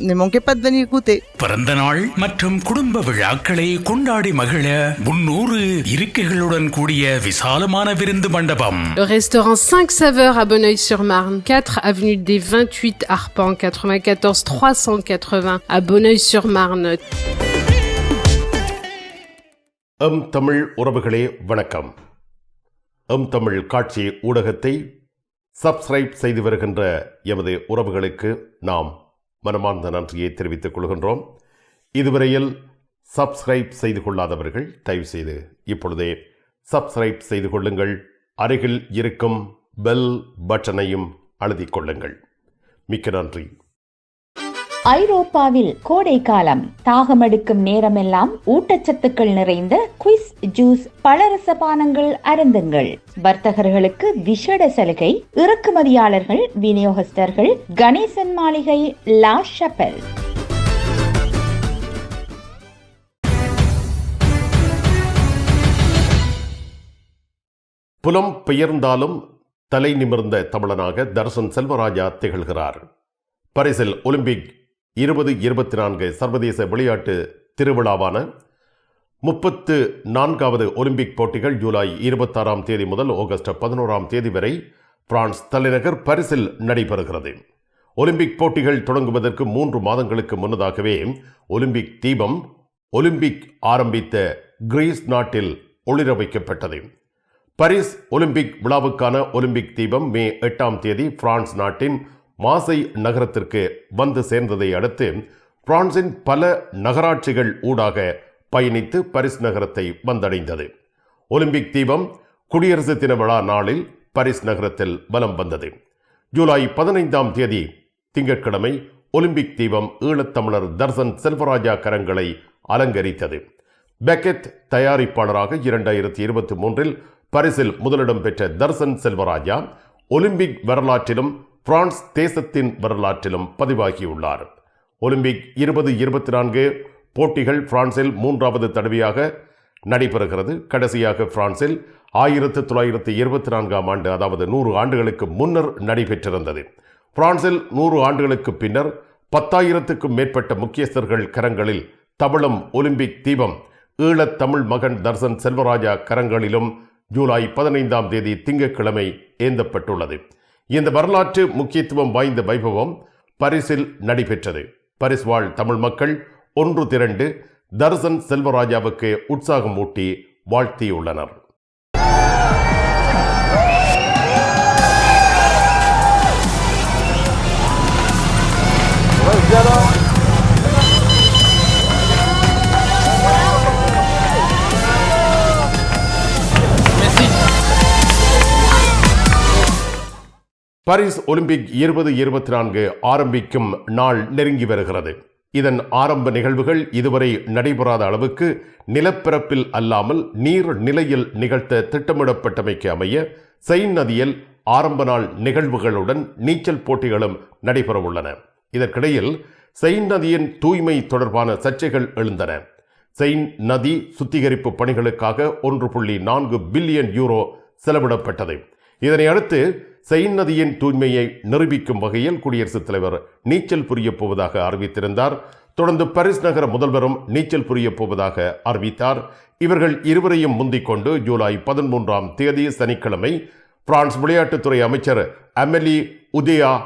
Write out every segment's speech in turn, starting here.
Venir goûter. பிறந்த நாள் மற்றும் குடும்ப விழாக்களை கொண்டாடி மகிழ முன்னூறு இருக்கைகளுடன் கூடிய விசாலமான விருந்து மண்டபம் Le restaurant 5 saveurs à Bonneuil-sur-Marne, 4 avenue des 28 Arpents, 94 380 à Bonneuil-sur-Marne. எம் தமிழ் உறவுகளே வணக்கம் எம் தமிழ் காட்சி ஊடகத்தை சப்ஸ்கிரைப் செய்து வருகின்ற எமது உறவுகளுக்கு நாம் மனமார்ந்த நன்றியை தெரிவித்துக் கொள்கின்றோம். இதுவரையில் சப்ஸ்கிரைப் செய்து கொள்ளாதவர்கள் தயவு செய்து இப்பொழுதே சப்ஸ்கிரைப் செய்து கொள்ளுங்கள். அருகில் இருக்கும் பெல் பட்டனையும் அழுதி கொள்ளுங்கள். மிக்க நன்றி. ஐரோப்பாவில் கோடை காலம். தாகமெடுக்கும் நேரமெல்லாம் ஊட்டச்சத்துக்கள் நிறைந்த குவிஸ் ஜூஸ் பலரச பானங்கள் அருந்துங்கள். வர்த்தகர்களுக்கு விஷட சலுகை இறக்குமதியாளர்கள் விநியோகஸ்தர்கள் கணேசன் மாளிகை லா ஷப்பல். புலம் பெயர்ந்தாலும் தலை நிமிர்ந்த தமிழனாக தர்சன் செல்வராஜா திகழ்கிறார். பரிசில் ஒலிம்பிக் இருபது இருபத்தி நான்கு சர்வதேச விளையாட்டு திருவிழாவான முப்பத்து நான்காவது ஒலிம்பிக் போட்டிகள் ஜூலை இருபத்தாறாம் தேதி முதல் ஆகஸ்ட் பதினோராம் தேதி வரை பிரான்ஸ் தலைநகர் பரிசில் நடைபெறுகிறது. ஒலிம்பிக் போட்டிகள் தொடங்குவதற்கு மூன்று மாதங்களுக்கு முன்னதாகவே ஒலிம்பிக் தீபம் ஒலிம்பிக் ஆரம்பித்த கிரீஸ் நாட்டில் ஒளிர வைக்கப்பட்டது. பரிஸ் ஒலிம்பிக் விழாவுக்கான ஒலிம்பிக் தீபம் மே எட்டாம் தேதி பிரான்ஸ் நாட்டின் மாசை நகரத்திற்கு வந்து சேர்ந்ததை அடுத்து பிரான்சின் பல நகராட்சிகள் ஊடாக பயணித்து பரிஸ் நகரத்தை வந்தடைந்தது. ஒலிம்பிக் தீபம் குடியரசு தின விழா நாளில் பரிஸ் நகரத்தில் வலம் வந்தது. ஜூலை பதினைந்தாம் தேதி திங்கட்கிழமை ஒலிம்பிக் தீபம் ஈழத்தமிழர் தர்சன் செல்வராஜா கரங்களை அலங்கரித்தது. பெக்கெட் தயாரிப்பாளராக இரண்டாயிரத்தி இருபத்தி மூன்றில் பரிசில் முதலிடம் பெற்ற தர்சன் செல்வராஜா ஒலிம்பிக் வரலாற்றிலும் பிரான்ஸ் தேசத்தின் வரலாற்றிலும் பதிவாகியுள்ளார். ஒலிம்பிக் இருபது இருபத்தி நான்கு போட்டிகள் பிரான்சில் மூன்றாவது தடவையாக நடைபெறுகிறது. கடைசியாக பிரான்சில் ஆயிரத்து தொள்ளாயிரத்தி இருபத்தி நான்காம் ஆண்டு அதாவது நூறு ஆண்டுகளுக்கு முன்னர் நடைபெற்றிருந்தது. பிரான்சில் நூறு ஆண்டுகளுக்கு பின்னர் பத்தாயிரத்துக்கும் மேற்பட்ட முக்கியஸ்தர்கள் கரங்களில் தமிழம் ஒலிம்பிக் தீபம் ஈழத் தமிழ் மகன் தர்சன் செல்வராஜா கரங்களிலும் ஜூலை பதினைந்தாம் தேதி திங்கட்கிழமை ஏந்தப்பட்டுள்ளது. இந்த வரலாற்று முக்கியத்துவம் வாய்ந்த வைபவம் பரிசில் நடைபெற்றது. பரிஸ் வாழ் தமிழ் மக்கள் ஒன்று திரண்டு தர்சன் செல்வராஜாவுக்கு உற்சாகம் ஊட்டி வாழ்த்தியுள்ளனர். பாரிஸ் ஒலிம்பிக் இருபது இருபத்தி நான்கு ஆரம்பிக்கும் நாள் நெருங்கி வருகிறது. இதன் ஆரம்ப நிகழ்வுகள் இதுவரை நடைபெறாத அளவுக்கு நிலப்பரப்பில் அல்லாமல் நீர் நிலையில் நிகழ்த்த திட்டமிடப்பட்டமைக்கு அமைய செயின் நதியில் ஆரம்ப நாள் நிகழ்வுகளுடன் நீச்சல் போட்டிகளும் நடைபெறவுள்ளன. இதற்கிடையில் செயின் நதியின் தூய்மை தொடர்பான சர்ச்சைகள் எழுந்தன. செயின் நதி சுத்திகரிப்பு பணிகளுக்காக ஒன்று புள்ளி நான்கு பில்லியன் யூரோ செலவிடப்பட்டது. இதனை அடுத்து செயின் நதியின் தூய்மையை நிரூபிக்கும் வகையில் குடியரசுத் தலைவர் நீச்சல் புரியப் போவதாக அறிவித்திருந்தார். தொடர்ந்து பாரிஸ் நகர முதல்வரும் நீச்சல் புரியப் போவதாக அறிவித்தார். இவர்கள் இருவரையும் முந்திக் கொண்டு ஜூலை பதிமூன்றாம் தேதி சனிக்கிழமை பிரான்ஸ் விளையாட்டுத்துறை அமைச்சர் அமெலி உதயா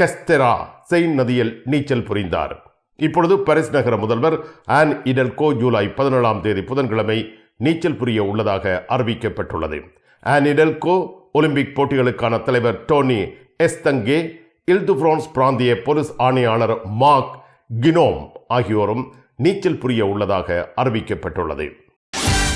கஸ்தெரா செயின் நதியில் நீச்சல் புரிந்தார். இப்பொழுது பாரிஸ் நகர முதல்வர் ஆன் இடல்கோ ஜூலை பதினேழாம் தேதி புதன்கிழமை நீச்சல் புரிய உள்ளதாக அறிவிக்கப்பட்டுள்ளது. ஆன் இடல்கோ ஒலிம்பிக் போட்டிகளுக்கான தலைவர் Tony Estanguet Ile de France பிராந்திய போலீஸ் ஆணையாளர் மார்க் கினோம் ஆகியோரும் நீச்சல் புரிய உள்ளதாக அறிவிக்கப்பட்டுள்ளது.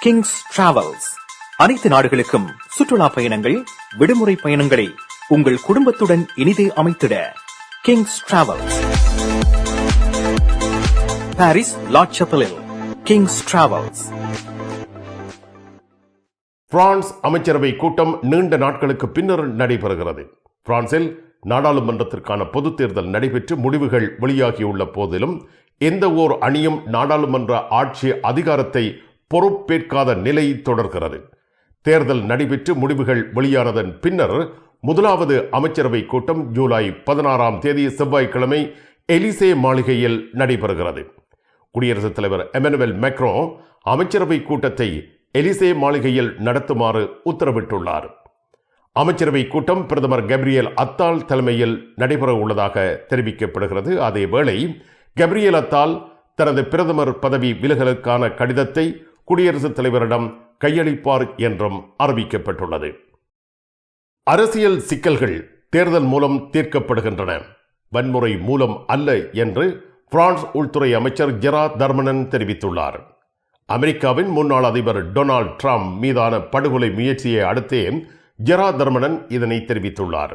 கிங்ஸ் டிராவல்ஸ் அனைத்து நாடுகளுக்கும் சுற்றுலா பயணங்கள் விடுமுறை பயணங்களை உங்கள் குடும்பத்துடன் இனிதே அமைத்திட கிங்ஸ் டிராவல்ஸ் பாரிஸ் லாட்சப்பலில் கிங்ஸ் டிராவல்ஸ் பிரான்ஸ் அமைச்சரவை கூட்டம் நீண்ட நாட்களுக்கு பின்னர் நடைபெறுகிறது. பிரான்சில் நாடாளுமன்றத்திற்கான பொதுத் தேர்தல் நடைபெற்று முடிவுகள் வெளியாகியுள்ள போதிலும் எந்த ஓர் அணியும் நாடாளுமன்ற ஆட்சி அதிகாரத்தை பொறுப்பேற்காத நிலை தொடர்கிறது. தேர்தல் நடைபெற்று முடிவுகள் வெளியானதன் பின்னர் முதலாவது அமைச்சரவை கூட்டம் ஜூலை பதினாறாம் தேதி செவ்வாய்க்கிழமை எலிசே மாளிகையில் நடைபெறுகிறது. குடியரசுத் தலைவர் எமனுவல் மேக்ரோ அமைச்சரவை கூட்டத்தை எலிசே மாளிகையில் நடத்துமாறு உத்தரவிட்டுள்ளார். அமைச்சரவை கூட்டம் பிரதமர் கப்ரியல் அத்தால் தலைமையில் நடைபெற உள்ளதாக தெரிவிக்கப்படுகிறது. அதேவேளை கப்ரியல் அத்தால் தனது பிரதமர் பதவி விலகலுக்கான கடிதத்தை குடியரசுத் தலைவரிடம் கையளிப்பார் என்றும் அறிவிக்கப்பட்டுள்ளது. அரசியல் சிக்கல்கள் தேர்தல் மூலம் தீர்க்கப்படுகின்றன. வன்முறை மூலம் அல்ல என்று பிரான்ஸ் உள்துறை அமைச்சர் ஜெரா தர்மனன் தெரிவித்துள்ளார். அமெரிக்காவின் முன்னாள் அதிபர் டொனால்ட் ட்ரம்ப் மீதான படுகொலை முயற்சியை அடுத்தே ஜெரா தர்மனன் இதனை தெரிவித்துள்ளார்.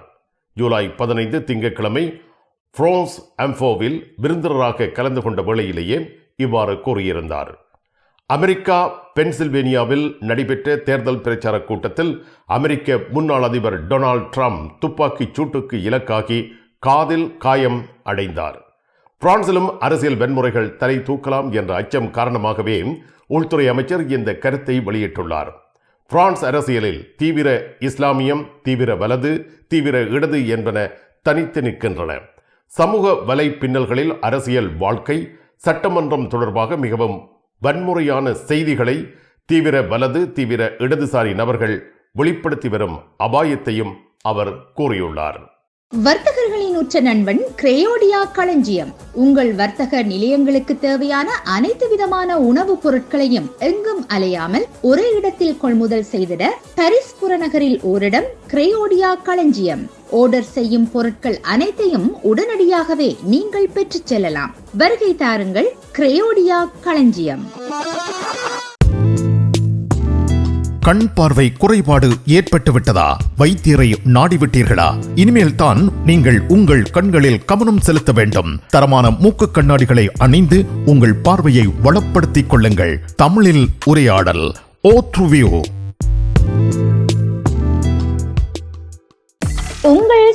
ஜூலை பதினைந்து திங்கட்கிழமை ஃப்ரோன்ஸ் அம்ஃபோவில் விருந்தினராக கலந்து கொண்ட வேளையிலேயே இவ்வாறு கூறியிருந்தார். அமெரிக்கா பென்சில்வேனியாவில் நடைபெற்ற தேர்தல் பிரச்சார கூட்டத்தில் அமெரிக்க முன்னாள் அதிபர் டொனால்ட் ட்ரம்ப் துப்பாக்கிச் சூட்டுக்கு இலக்காகி காதில் காயம் அடைந்தார். பிரான்சிலும் அரசியல் வன்முறைகள் தலை தூக்கலாம் என்ற அச்சம் காரணமாகவே உள்துறை அமைச்சர் இந்த கருத்தை வெளியிட்டுள்ளார். பிரான்ஸ் அரசியலில் தீவிர இஸ்லாமியம் தீவிர வலது தீவிர இடது என்பன தனித்து நிற்கின்றன. சமூக வலை பின்னல்களில் அரசியல் வாழ்க்கை சட்டமன்றம் தொடர்பாக மிகவும் வன்முறையான செய்திகளை தீவிர வலது தீவிர இடதுசாரி நபர்கள் வெளிப்படுத்தி வரும் அபாயத்தையும் அவர் கூறியுள்ளார். வர்த்தகர்களின் உற்ற நண்பன் கிரேயோடியா களஞ்சியம். உங்கள் வர்த்தக நிலையங்களுக்கு தேவையான அனைத்து விதமான உணவுப் பொருட்களையும் எங்கும் அலையாமல் ஒரே இடத்தில் கொள்முதல் செய்திட பரிஸ் புறநகரில் ஓரிடம் கிரேயோடியா களஞ்சியம். ஆர்டர் செய்யும் பொருட்கள் அனைத்தையும் உடனடியாகவே நீங்கள் பெற்றுச் செல்லலாம். வருகை தாருங்கள் கிரையோடியா களஞ்சியம். கண் பார்வை குறைபாடு ஏற்பட்டு விட்டதா? வைத்தியரை நாடிவிட்டீர்களா? இனிமேல் தான் நீங்கள் உங்கள் கண்களில் கவனம் செலுத்த வேண்டும். தரமான மூக்கு கண்ணாடிகளை அணிந்து உங்கள் பார்வையை வளப்படுத்திக் கொள்ளுங்கள். தமிழில் உரையாடல் ஓ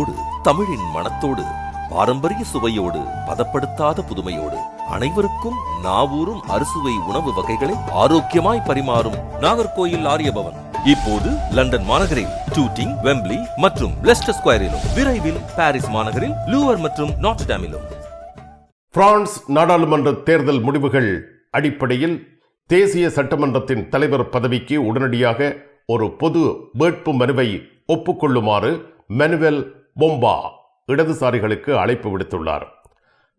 ஷபெல் தமிழின் மனத்தோடு பாரம்பரிய சுவையோடு பதப்படுத்தாத புதுமையோடு அனைவருக்கும் நாவூரும் அறுசுவை உணவு வகைகளை ஆரோக்கியமாய் பரிமாறும் நாகர்கோயில் ஆரியபவன். இப்போது லண்டன் மாநகரில் டூட்டிங் வெம்பிளி மற்றும் லெஸ்டர் ஸ்கொயரிலும் விரைவில் பாரிஸ் மாநகரில் லூவர் மற்றும் நாட்டாமிலும் பிரான்ஸ் நாடாளுமன்ற தேர்தல் முடிவுகள் அடிப்படையில் தேசிய சட்டமன்றத்தின் தலைவர் பதவிக்கு உடனடியாக ஒரு பொது வேட்பு மனுவை ஒப்புக்கொள்ளுமாறு மெனுவல் பொம்பா இடதுசாரிகளுக்கு அழைப்பு விடுத்துள்ளார்.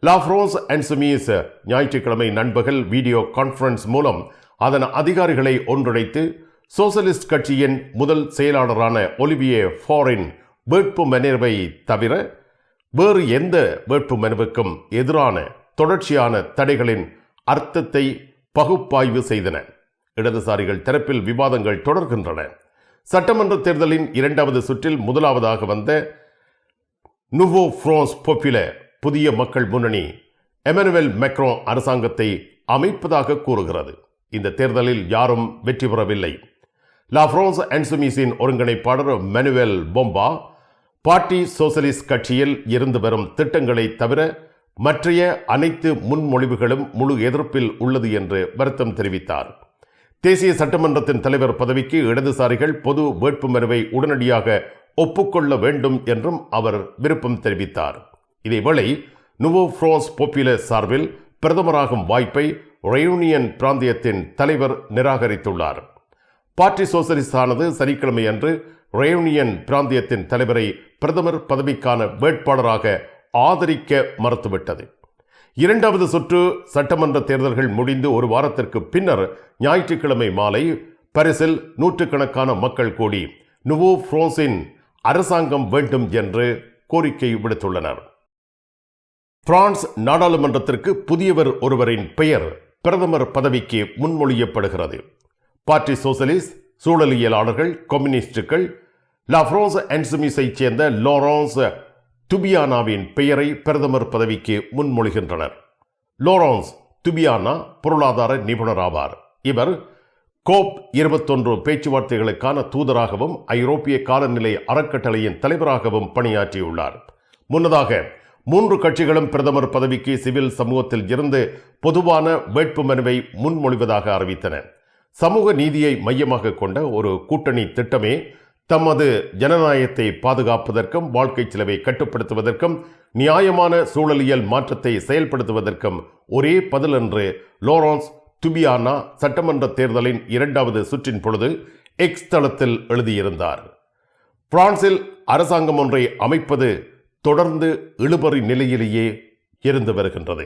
லாஃப்ரோஸ் அண்ட் சுமீஸ் ஞாயிற்றுக்கிழமை நண்பகல் வீடியோ கான்ஃபரன்ஸ் மூலம் அதன் அதிகாரிகளை ஒன்றிணைத்து சோசலிஸ்ட் கட்சியின் முதல் செயலாளரான ஒலிவியே ஃபாரின் வேட்பு மனுவை தவிர வேறு எந்த வேட்பு மனுவுக்கும் எதிரான தொடர்ச்சியான தடைகளின் அர்த்தத்தை பகுப்பாய்வு செய்தன. இடதுசாரிகள் தரப்பில் விவாதங்கள் தொடர்கின்றன. சட்டமன்ற தேர்தலின் இரண்டாவது சுற்றில் முதலாவதாக வந்த நுவோ ஃப்ரான்ஸ் பொப்புலர் புதிய மக்கள் முன்னணி எமனுவேல் மெக்ரோ அரசாங்கத்தை அமைப்பதாக கூறுகிறது. இந்த தேர்தலில் யாரும் வெற்றி பெறவில்லை. லா ஃப்ரான்ஸ் அன்சுமிஸின் ஒருங்கிணைப்பாளர் மெனுவேல் பொம்பா பார்ட்டி சோசலிஸ்ட் கட்சியில் இருந்து வரும் திட்டங்களை தவிர மற்றைய அனைத்து முன்மொழிவுகளும் முழு எதிர்ப்பில் உள்ளது என்று வருத்தம் தெரிவித்தார். தேசிய சட்டமன்றத்தின் தலைவர் பதவிக்கு இடதுசாரிகள் பொது வேட்புமனுவை உடனடியாக ஒப்புக்கொள்ள வேண்டும் என்றும் அவர் விருப்பம் தெரிவித்தார். இதேவேளை நுவோ ஃப்ரான்ஸ் பொப்புலர் சார்பில் பிரதமராகும் வாய்ப்பை ரெயூனியன் பிராந்தியத்தின் தலைவர் நிராகரித்துள்ளார். பார்ட்டி சோசலிஸ்டானது சனிக்கிழமை அன்று ரெயூனியன் பிராந்தியத்தின் தலைவரை பிரதமர் பதவிக்கான வேட்பாளராக ஆதரிக்க மறுத்துவிட்டது. இரண்டாவது சுற்று சட்டமன்ற தேர்தல்கள் முடிந்து ஒரு வாரத்திற்கு பின்னர் ஞாயிற்றுக்கிழமை மாலை பரிசில் நூற்றுக்கணக்கான மக்கள் கூடி நுவோ ஃப்ரோன்ஸின் அரசாங்கம் வேண்டும் என்று கோரிக்கை விடுத்துள்ளனர். பிரான்ஸ் நாடாளுமன்றத்திற்கு புதியவர் ஒருவரின் பெயர் பிரதமர் பதவிக்கு முன்மொழியப்படுகிறது. பார்ட்டி சோசலிஸ்ட் சூழலியலாளர்கள் கம்யூனிஸ்டுகள் லா அன்சுமிஸை சேர்ந்த லோரன்ஸ் துபியானாவின் பெயரை பிரதமர் பதவிக்கு முன்மொழிகின்றனர். லோரன்ஸ் துபியானா பொருளாதார நிபுணர் ஆவார் இவர் கோப் இருபத்தொன்று பேச்சுவார்த்தைகளுக்கான தூதராகவும் ஐரோப்பிய காலநிலை அறக்கட்டளையின் தலைவராகவும் பணியாற்றியுள்ளார். முன்னதாக மூன்று கட்சிகளும் பிரதமர் பதவிக்கு சிவில் சமூகத்தில் இருந்து பொதுவான வேட்புமனுவை முன்மொழிவதாக அறிவித்தன. சமூக நீதியை மையமாக கொண்ட ஒரு கூட்டணி திட்டமே தமது ஜனநாயகத்தை பாதுகாப்பதற்கும் வாழ்க்கை செலவை கட்டுப்படுத்துவதற்கும் நியாயமான சூழலியல் மாற்றத்தை செயல்படுத்துவதற்கும் ஒரே பதில் என்று லோரன்ஸ் துபியானா சட்டமன்ற தேர்தலின் இரண்டாவது சுற்றின் பொழுது எக்ஸ் தளத்தில் எழுதியிருந்தார். பிரான்சில் அரசாங்கம் ஒன்றை அமைப்பது தொடர்ந்து இழுபறி நிலையிலேயே இருந்து வருகின்றது.